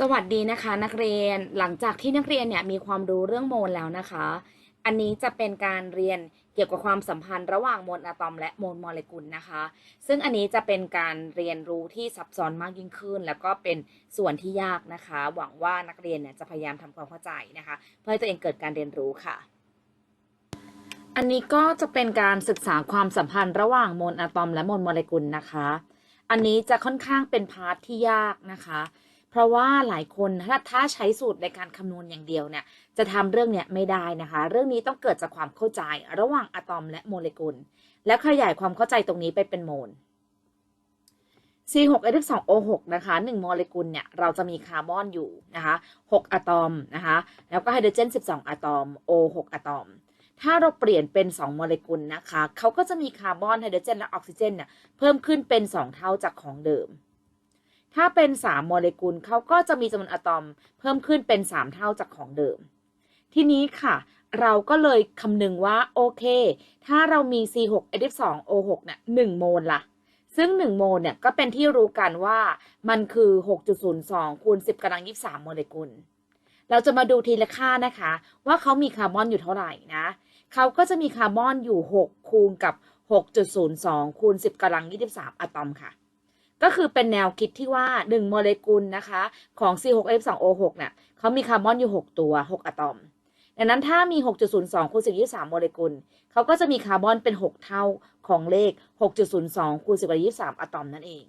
สวัสดีนะคะนักเรียนหลังจากที่นักเรียนเนี่ยมีความรู้เรื่องโมลแล้วนะคะ อันนี้จะเป็นการเรียนเกี่ยวกับความสัมพันธ์ระหว่างโมลอะตอมและโมลโมเลกุลนะคะ ซึ่งอันนี้จะเป็นการเรียนรู้ที่ซับซ้อนมากยิ่งขึ้น แล้วก็เป็นส่วนที่ยากนะคะ หวังว่านักเรียนเนี่ยจะพยายามทำความเข้าใจนะคะ เพื่อให้ตัวเองเกิดการเรียนรู้ค่ะ อันนี้ก็จะเป็นการศึกษาความสัมพันธ์ระหว่างโมลอะตอมและโมลโมเลกุลนะคะ อันนี้จะค่อนข้างเป็นพาร์ทที่ยากนะคะ เพราะว่าหลายคนถ้าถ้าใช้สูตรในการคำนวณอย่างเดียวเนี่ยจะทำเรื่องเนี้ยไม่ได้นะคะ เรื่องนี้ต้องเกิดจากความเข้าใจระหว่างอะตอมและโมเลกุล และขยายความเข้าใจตรงนี้ไปเป็นโมล C6H12O6 นะคะ1โมเลกุลเนี่ยเราจะมีคาร์บอนอยู่นะคะ6อะตอมนะคะแล้วก็ไฮโดรเจน 12 อะตอม O6 อะตอม ถ้าเราเปลี่ยนเป็น 2 โมเลกุลนะคะเขาก็จะมีคาร์บอนไฮโดรเจนและออกซิเจนเนี่ยเพิ่มขึ้นเป็น 2 เท่าจากของเดิม ถ้าเป็น 3 โมเลกุลเขาก็จะมีจำนวนอะตอมเพิ่มขึ้นเป็น 3 เท่าจากของเดิม ทีนี้ค่ะ เราก็เลยคำนึงว่าโอเค ถ้าเรามี C6H12O6 เนี่ย1โมลล่ะ ซึ่ง 1 โมลเนี่ยก็เป็นที่รู้กันว่ามันคือ 6.02คูณ10กำลัง23 โมเลกุล เราจะมาดูทีละค่านะคะ ว่าเขามีคาร์บอนอยู่เท่าไหร่นะเขาก็จะมีคาร์บอนอยู่ 6 คูณกับ 6.02คูณ10กำลัง23 อะตอมค่ะ ก็คือเป็นแนวคิดที่ว่า 1 โมเลกุลนะคะของ C6H2O6 เนี่ยเขามีคาร์บอนอยู่ 6 ตัว 6 อะตอม ดังนั้นถ้ามี 6.02คูณ10 23 โมเลกุลเขาก็จะมีคาร์บอนเป็น 6 เท่าของเลข 6.02คูณ10 23 อะตอมนั่นเอง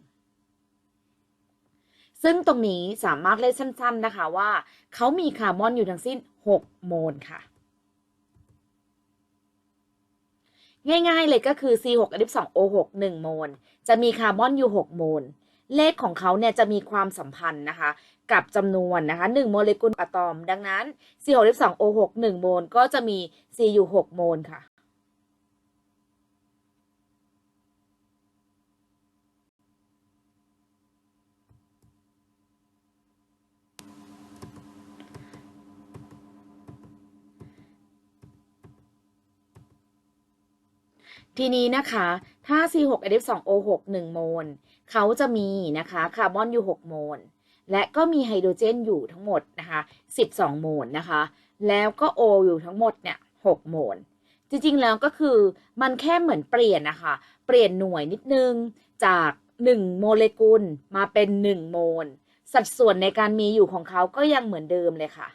ซึ่งตรงนี้สามารถเล่นสั้น ๆนะคะว่าเขามีคาร์บอนอยู่ทั้งสิ้น 6 โมลค่ะ ง่ายๆเลยก็คือ C6H12O6 1โมล จะมีคาร์บอนอยู่ 6 โมล เลขของเขาเนี่ยจะมีความสัมพันธ์นะคะ กับจำนวนนะคะ 1 โมเลกุลอะตอม ดังนั้น C6H12O6 1โมล ก็จะมี C อยู่ 6 โมลค่ะ ทีนี้นะคะ ถ้า C6H12O6 1 โมล เขาจะมีนะคะคาร์บอนอยู่ 6 โมล และก็มีไฮโดรเจนอยู่ทั้งหมดนะคะ12 โมลนะคะ แล้วก็ O อยู่ทั้งหมดเนี่ย6โมล จริงๆ แล้วก็คือมันแค่เหมือนเปลี่ยนนะคะ เปลี่ยนหน่วยนิดนึงจาก 1 โมเลกุลมาเป็น 1 โมล สัดส่วนในการมีอยู่ของเขาก็ยังเหมือนเดิมเลยค่ะ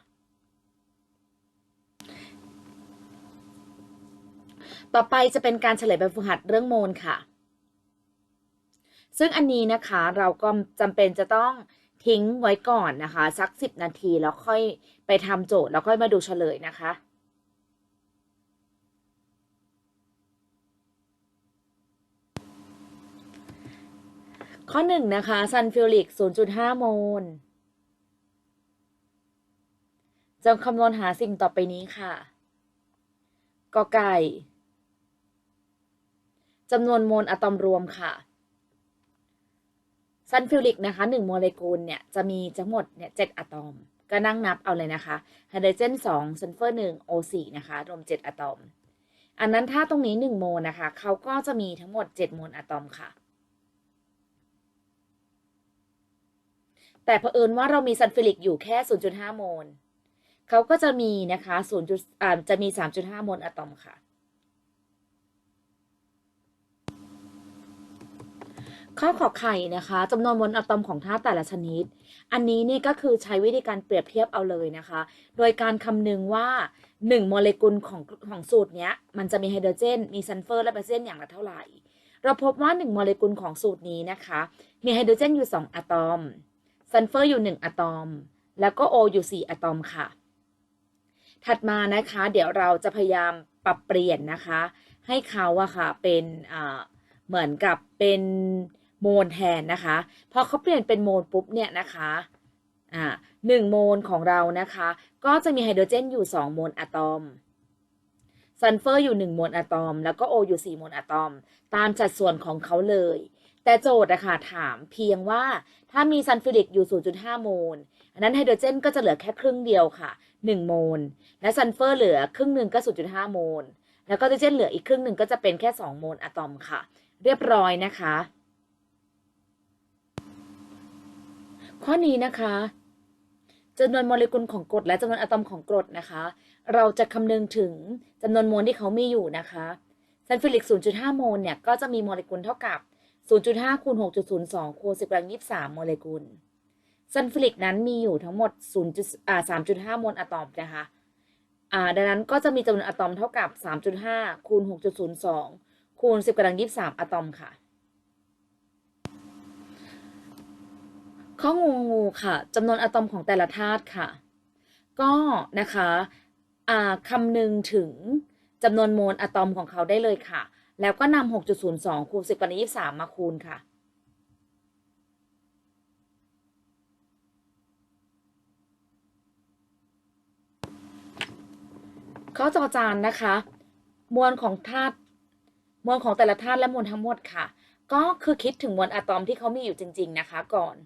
ต่อไปจะเป็นการเฉลยแบบฝึกหัดเรื่องโมลค่ะ ซึ่งอันนี้นะคะเราก็จำเป็นจะต้องทิ้งไว้ก่อนนะคะ สัก 10 นาทีแล้วค่อยไปทำโจทย์แล้วค่อยมาดูเฉลยนะคะข้อหนึ่งนะคะซันฟิลิก0.5 โมลจงคำนวณหาสิ่งต่อไปนี้ค่ะ กอไก่ จำนวนโมลอะตอมรวมค่ะซันฟิลิกนะคะ1โมเลกุลเนี่ยจะมีทั้งหมดเนี่ย7อะตอม ก็นั่งนับเอาเลยนะคะไฮโดรเจน2ซัลเฟอร์1 O4 นะคะรวม 7 อะตอม อันนั้นถ้าตรงนี้ 1 โมลนะคะเขาก็จะมีทั้งหมด 7 โมลอะตอมค่ะ แต่เผอิญว่าเรามีซันฟิลิกอยู่แค่ 0.5 โมลเขาก็จะมีนะคะ0อ่าจะมี 3.5 โมลอะตอมค่ะ ข้อขอไข่นะคะจำนวนมวลอะตอมของธาตุแต่ละชนิด อันนี้เนี่ยก็คือใช้วิธีการเปรียบเทียบเอาเลยนะคะ โดยการคำนึงว่า 1 โมเลกุลของของสูตรเนี้ยมันจะมีไฮโดรเจน มีซัลเฟอร์และไบเซนอย่างละเท่าไหร่ เราพบว่า 1 โมเลกุลของสูตรนี้นะคะ มีไฮโดรเจนอยู่ 2 อะตอม ซัลเฟอร์อยู่ 1 อะตอม แล้วก็โออยู่ 4 อะตอมค่ะ ถัดมานะคะ เดี๋ยวเราจะพยายามปรับเปลี่ยนนะคะ ให้เขาอะค่ะเป็นเหมือนกับเป็น โมลแทนนะคะพอเขาเปลี่ยนเป็นโมลปุ๊บเนี่ยนะคะอ่าหนึ่งโมลของเรานะคะ ก็จะมีไฮโดรเจนอยู่ 2 โมลอะตอมซัลเฟอร์อยู่ 1 โมลอะตอม แล้วก็โออยู่ 4 โมลอะตอม ตามสัดส่วนของเขาเลย แต่โจทย์นะคะถามเพียงว่าถ้ามีซัลฟิลิกอยู่ 0.5 โมลอันนั้นไฮโดรเจนก็จะเหลือแค่ครึ่งเดียวค่ะ 1 โมล และซัลเฟอร์เหลือครึ่งหนึ่งก็ 0.5 โมล แล้วก็ไฮโดรเจนเหลืออีกครึ่งหนึ่งก็จะเป็นแค่ 2 โมลอะตอมค่ะ เรียบร้อยนะคะ ข้อนี้นะคะจำนวนโมเลกุลของกรดและจำนวนอะตอมของกรดนะคะ เราจะคำนึงถึงจำนวนโมลที่เขามีอยู่นะคะซัลฟิลิก 0.5 โมลเนี่ยก็จะมีโมเลกุลเท่ากับ 0.5 คูณ 6.02 คูณ 10กำลัง23 โมเลกุลซัลฟิลิกนั้นมีอยู่ทั้งหมด 0. อ่า3.5 โมลอะตอมนะคะอ่าดังนั้นก็จะมีจำนวนอะตอมเท่ากับ 3.5 คูณ 6.02 คูณ 10กำลัง23 อะตอมค่ะ ข้องูงูค่ะจำนวนอะตอมของแต่ละธาตุค่ะ ก็นะคะคำนึงถึงจำนวนโมลอะตอมของเขาได้เลยค่ะ แล้วก็นำ6.02คูณ10กำลัง23 มาคูณค่ะข้อจอจานนะคะ มวลของธาตุมวลของแต่ละธาตุและมวลทั้งหมดค่ะ ก็คือคิดถึงมวลอะตอมที่เขามีอยู่จริง ๆ นะคะ ก่อน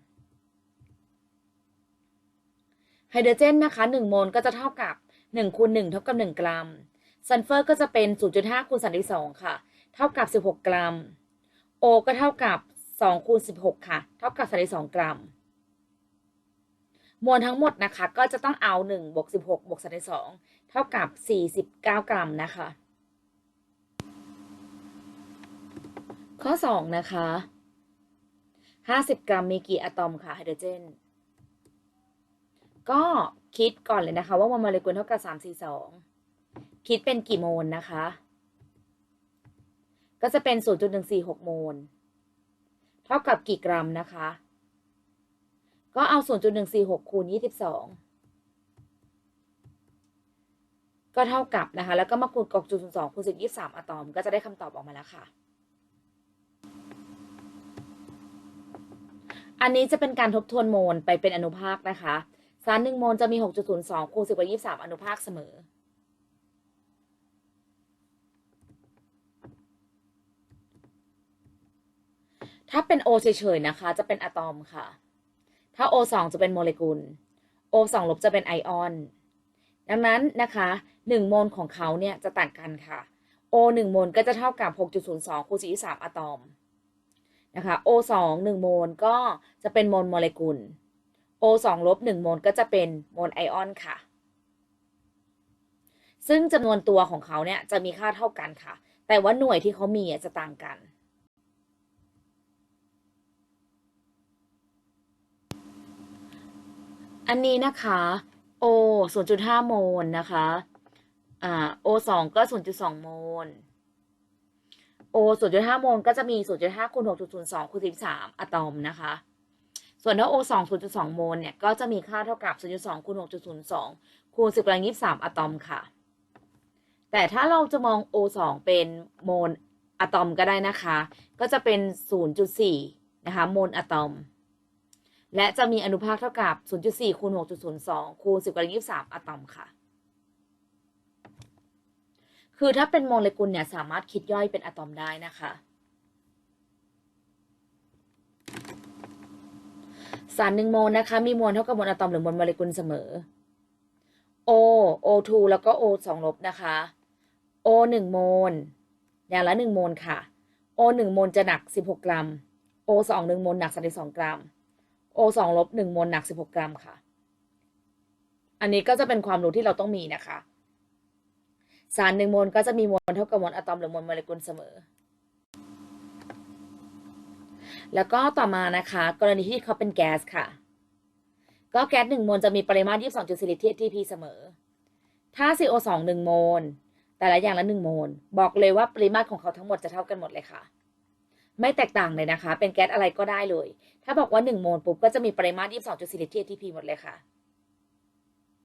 ไฮโดรเจนนะคะ1โมลก็จะเท่ากับ1คูณ1เท่ากับ 1 กรัม ซัลเฟอร์ก็จะเป็น 0.5คูณ32 ค่ะ เท่ากับ 16 กรัม โอก็เท่ากับ2คูณ16 ค่ะ เท่ากับ 32 กรัม มวลทั้งหมดนะคะ ก็จะต้องเอา1บวก16บวก32 เท่ากับ 49 กรัมนะคะ ข้อ 2 นะคะ 50 กรัมมีกี่อะตอมค่ะไฮโดรเจน ก็คิดก่อนเลยนะคะว่าโมเลกุลเท่ากับ 342 คิดเป็นกี่โมลนะคะ ก็จะเป็น 0.146 โมล เท่ากับกี่กรัมนะคะ ก็เอา 0.146 คูณ 22 ก็เท่ากับนะคะ แล้วก็มาคูณกบจุด02คูณ10 23 อะตอม ก็จะได้คำตอบออกมาแล้วค่ะ อันนี้จะเป็นการทบทวนโมลไปเป็นอนุภาคนะคะ สารหนึ่งโมลจะมี 6.02คูณ10กว่า23 อนุภาคเสมอ ถ้าเป็น O เฉยๆนะคะ จะเป็นอะตอมค่ะ ถ้า O2 จะเป็นโมเลกุล O2 ลบจะเป็นไอออน ดังนั้นนะคะ 1 โมลของเขาเนี่ยจะต่างกันค่ะ O 1 โมลก็จะเท่ากับ 6.02คูณ43อะตอมนะคะ O2 1 โมลก็จะเป็นโมลโมเลกุล O2 ลบ1โมลก็จะเป็นโมลไอออนค่ะ ซึ่งจำนวนตัวของเขาเนี่ยจะมีค่าเท่ากันค่ะ แต่ว่าหน่วยที่เขามีจะต่างกัน อันนี้นะคะ O 0.5 โมลนะคะอ่า O2 ก็ 0.2 โมล O 0.5 โมลก็จะมี 0.5คูณ6.02คูณ13อะตอมนะคะ ส่วนถ้า O 2 0.2 โมลเนี่ยก็จะมีค่าเท่ากับ 0.2 คูณ 6.02 คูณ 10กำลัง23 อะตอมค่ะ แต่ถ้าเราจะมอง O 2เป็นโมลอะตอมก็ได้นะคะ ก็จะเป็น 0.4 นะคะโมลอะตอม และจะมีอนุภาคเท่ากับ 0.4 คูณ 6.02 คูณ 10กำลัง23 อะตอมค่ะคือถ้าเป็นโมเลกุลเนี่ยสามารถคิดย่อยเป็นอะตอมได้นะคะ สารหนึ่งโมลนะคะ มีมวลเท่ากับมวลอะตอมหรือมวลโมเลกุลเสมอ O O2 แล้วก็ O 2ลบนะคะ O 1โมลอย่างละ 1 โมลค่ะ O 1โมลจะหนัก 16 กรัม O 2 1โมลหนัก 32 กรัม O 2ลบ1โมลหนัก 16 กรัมค่ะ อันนี้ก็จะเป็นความรู้ที่เราต้องมีนะคะ สารหนึ่งโมลก็จะมีมวลเท่ากับมวลอะตอมหรือมวลโมเลกุลเสมอ แล้วก็ต่อมานะคะ กรณีที่เขาเป็นแก๊สค่ะ ก็แก๊สหนึ่งโมลจะมีปริมาตร22.4ลิตร TP เสมอ ถ้า CO2 หนึ่งโมล แต่ละอย่างละหนึ่งโมล บอกเลยว่าปริมาตรของเขาทั้งหมดจะเท่ากันหมดเลยค่ะ ไม่แตกต่างเลยนะคะ เป็นแก๊สอะไรก็ได้เลย ถ้าบอกว่า1โมลปุ๊บก็จะมีปริมาตร22.4ลิตร TP หมดเลยค่ะ